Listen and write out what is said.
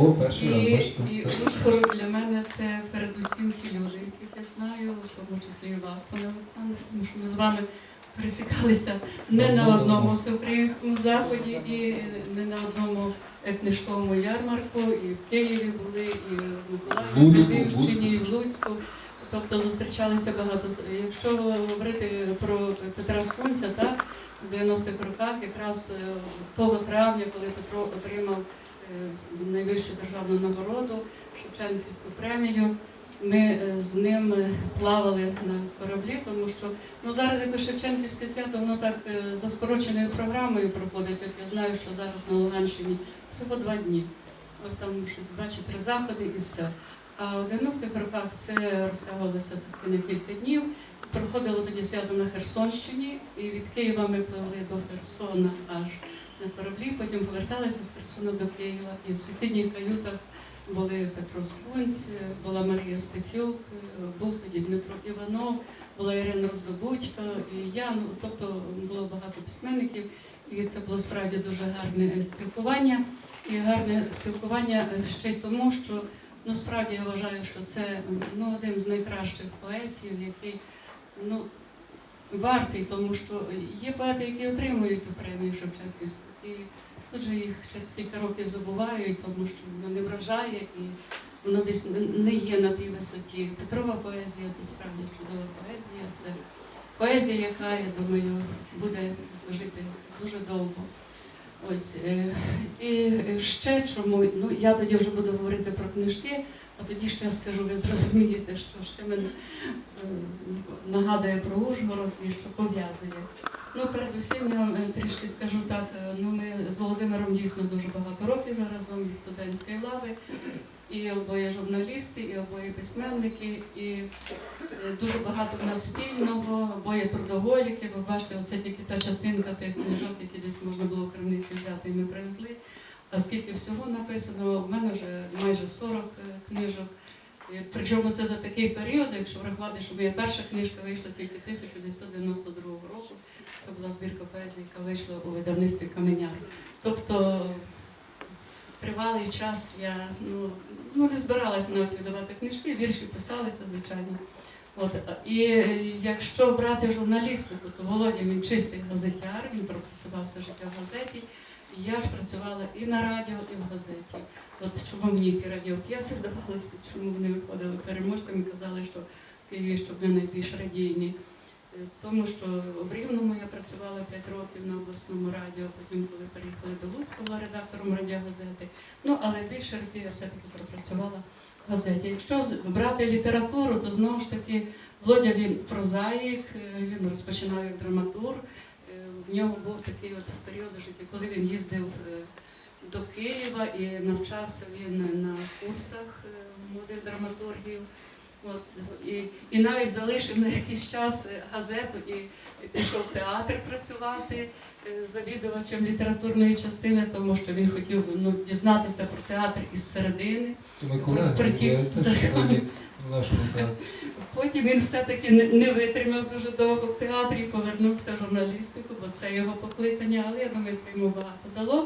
О, перший раз, бачите, і Ужгород для мене це передусім ті люди, яких я знаю, в тому числі і вас, пане Олександре, тому що ми з вами пересікалися не на одному всеукраїнському заході, і не на одному книжковому ярмарку, і в Києві були, і в Миколаєві, Луцьку, в Львівщині, і в Луцьку. Тобто зустрічалися багато. Якщо говорити про Петра Скунця, так, в 90-х роках, якраз е, того травня, коли Петро отримав найвищу державну нагороду, Шевченківську премію, ми е, з ним е, плавали на кораблі, тому що ну, зараз якось Шевченківське свято, воно так е, за скороченою програмою проходить. От я знаю, що зараз на Луганщині всього два дні. Ось там щось бачить три заходи і все. А в 90-х роках це розтягувалося це на кілька днів. Проходило тоді свято на Херсонщині, і від Києва ми пливли до Херсона аж на кораблі, потім поверталися з Херсона до Києва. І в сусідніх каютах були Петро Скунць, була Марія Стефюк, був тоді Дмитро Іванов, була Ірина Роздобудько, і я. Ну, тобто було багато письменників, і це було справді дуже гарне спілкування. І гарне спілкування ще й тому, що ну справді я вважаю, що це ну, один з найкращих поетів, який ну, вартий, тому що є поети, які отримують премію Шевченківську. І тут же їх через кілька років забувають, тому що воно не вражає і воно десь не є на тій висоті. Петрова поезія це справді чудова поезія. Це поезія, яка, я думаю, буде жити дуже довго. Ось е, і ще чому, ну я тоді вже буду говорити про книжки, а тоді ще скажу, ви зрозумієте, що ще мене е, нагадує про Ужгород і що пов'язує. Ну, передусім я е, трішки скажу так. е, Ну, ми з Володимиром дійсно дуже багато років разом від студентської лави. І обоє журналісти, і обоє письменники, і е, дуже багато в нас спільного, обоє трудоголіки. Ви бачите, оце тільки та частинка тих книжок, які десь можна було в крамниці взяти, і ми привезли. А скільки всього написано, в мене вже майже 40 е, книжок. І Причому це за такий період, якщо врахувати, що моя перша книжка вийшла тільки 1992 року. Це була збірка поезії, яка вийшла у видавництві Каменяр. Тобто тривалий час я ну, ну, не збиралася навіть видавати книжки, вірші писалися, звичайно. От, і е, якщо брати журналістику, то Володя він чистий газетяр, він пропрацював все життя в газеті. Я ж працювала і на радіо, і в газеті. От чому мені ті радіоп'єси вдавалися, чому вони виходили переможцями, казали, що в Києві щоб не найбільш радійні. Е, Тому що в Рівному я працювала 5 років на обласному радіо, потім, коли переїхали до Луцька, була редактором радіогазети. Ну, але більше років я все-таки пропрацювала в газеті. Якщо брати літературу, то знову ж таки Володя він прозаїк, е, він розпочинав як драматург. В нього був такий от період у житті, коли він їздив е, до Києва і навчався він на курсах е, молодих драматургів. От, і, і навіть залишив на якийсь час е, газету і пішов в театр працювати е, завідувачем літературної частини, тому що він хотів ну, дізнатися про театр із середини. Потім він все-таки не витримав дуже довго в театрі і повернувся в журналістику, бо це його покликання, але я думаю, це йому багато дало.